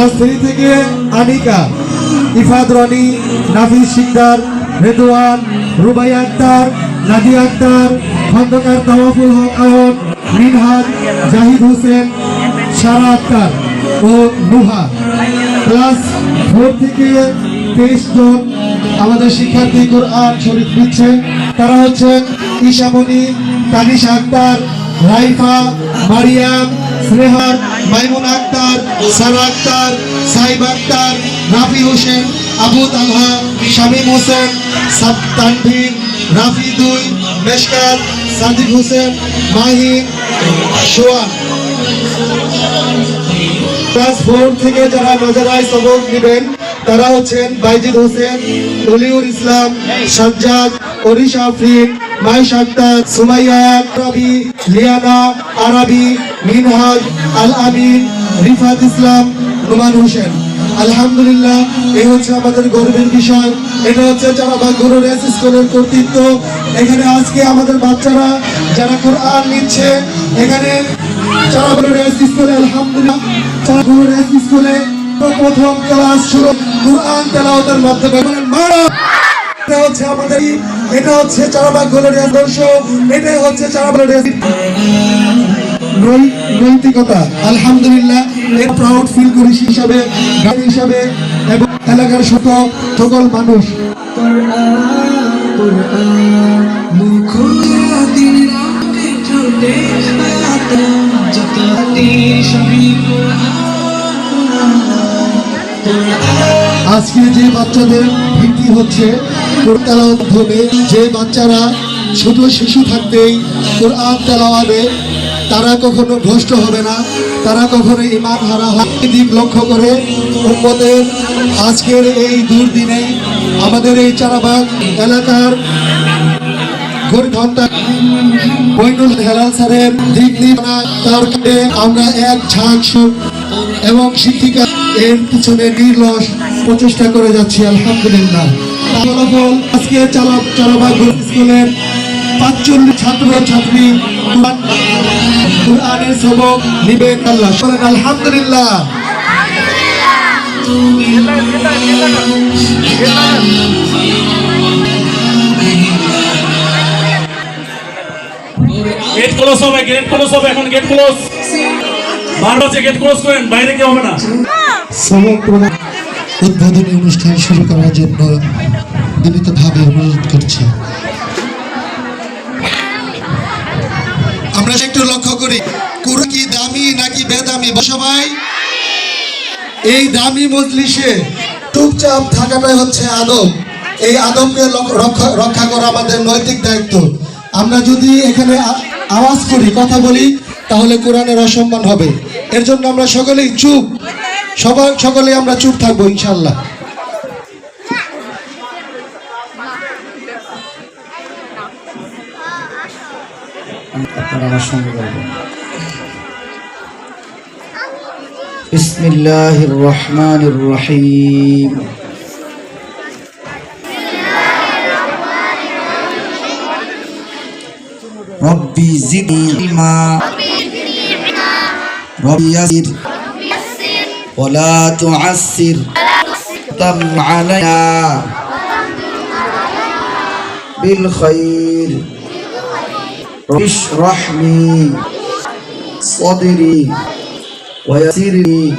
Class three থেকে আনিকা ইফাদ রনি, নাফিস সিকদার রেদওয়ান রুবাই আক্তার নাদিয়া আক্তার, খন্দকার তাওয়াফুল হক আয়ন মিনহাজ, জাহিদ হোসেন, সারা আক্তার ও Nuha. Class four থেকে তেইশ জন আমাদের শিক্ষার্থী কোরআন শরীফ দিচ্ছে। তারা হচ্ছেন ঈশামণি, তানিশা আক্তার, রাইফা, মারিয়াম স্নেহার মাইমুন আক্তার, সারা আক্তার, সাইব আক্তার, রাফি হোসেন, আবু তালহা, শামীম হোসেন সাব রাফি দুই মেশকার সাদিক হোসেন মাহিন সোয়া। ক্লাস ফোর থেকে যারা নজরায় সবক নেবেন, তারা হচ্ছেন বাইজিদ হোসেন, অলিউর ইসলাম, সাজ্জাদ, অরিশ আফরিন, মাইশ আক্তার, সুমাইয়া আরবি লিয়ানা, আরবি মিনহাজ আল আমিন রিফাত ইসলাম নোমান হোসেন। আলহামদুলিল্লাহ এই হচ্ছে আমাদের গর্বের বিষয়। এটা হচ্ছে যারা বাগগুরু রেস স্কুলের কর্তৃত্ব। এখানে আজকে আমাদের বাচ্চারা যারা কোরআন নিচ্ছে, এখানে যারা বলে রেস স্কুলে আলহামদুলিল্লাহ, যারা গুরু রেস স্কুলে প্রথম ক্লাস শুরু, কোরআন তেলাওয়াতের মাধ্যমে মারা! এটা হচ্ছে আমাদের, এটা হচ্ছে চারাবাগ গোলের আদর্শ এটাই হচ্ছে চারাবাগ নৈতিকতা। আলহামদুলিল্লাহ এর প্রাউড ফিল করি হিসাবে গাড়ি হিসাবে, এবং এলাকার শত, সকল মানুষ। আজকে যে বাচ্চাদের ভীতি হচ্ছে, কোরআন মাধ্যমে যে বাচ্চারা ছোট শিশু থাকতেই কোরআন তেলাওয়াবে তারা কখনো ভ্রষ্ট হবে না, তারা কখনো ইমান হারা এই দিক লক্ষ্য করে উম্মতের আজকের এই দুর্দিনে আমাদের এই চারাবাগ এলাকার এক এবং পিছনে নির্লস প্রচেষ্টা করে যাচ্ছি ছাত্র ছাত্রী কোরআনের সবক আল্লাহ। আলহামদুলিল্লাহ। গেট ক্লোজ হবে গেট ক্লোজ হবে এখন গেট ক্লোজ বারো হচ্ছে গেট ক্লোজ করেন বাইরে কেউ হবে না। প্রদান উদ্বোধনী অনুষ্ঠান শুরু করার জন্য বিনীতভাবে অনুরোধ করছি। আমরা একটু লক্ষ্য করি, কুরআন কি দামি নাকি বেদামি? সবাই। এই দামি মজলিসে চুপচাপ থাকাটাই হচ্ছে আদব। এই আদবকে রক্ষা করা আমাদের নৈতিক দায়িত্ব। আমরা যদি এখানে আওয়াজ করি, কথা বলি, তাহলে কোরআনের অসম্মান হবে। এর জন্য আমরা সকলেই চুপ। সবাই, সকলেই আমরা চুপ থাকব ইনশাল্লাহ আপনারা আমার সঙ্গে বলবেন بسم الله الرحمن الرحيم ربي زدني علما ربي يسر ولا تعسر تم علينا بالخير رب اشرح لي صدري ويسر لي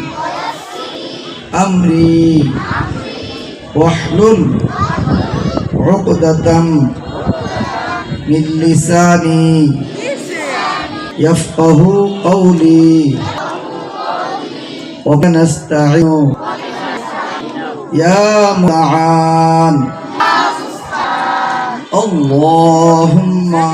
أمري واحلل عقدة من لساني يفقه قولي وبنستعين يا معان. اللهم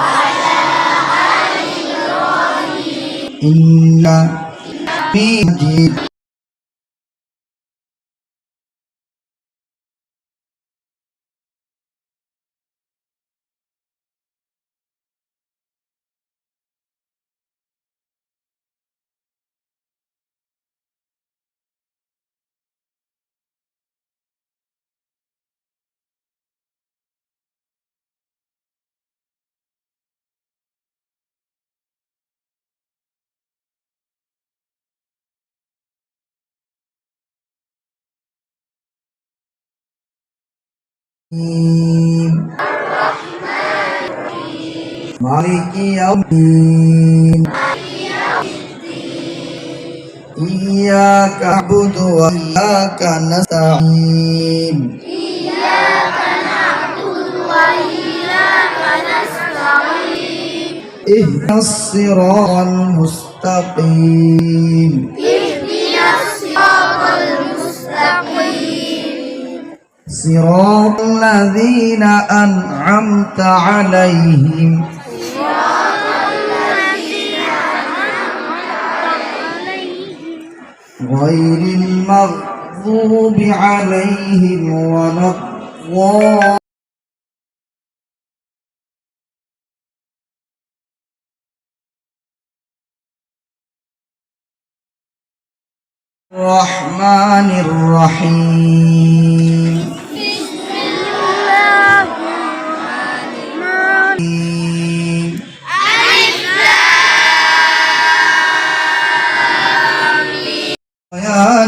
إنك مجيد Maliki yaumin Iyaka abudu wa iyaka nasta'in Iyaka na'budu wa iyaka nasta'in. Ihnas siratal mustaqim. صراط الذين أنعمت عليهم. غير المغضوب عليهم ولا الضالين. الرحمن الرحيم.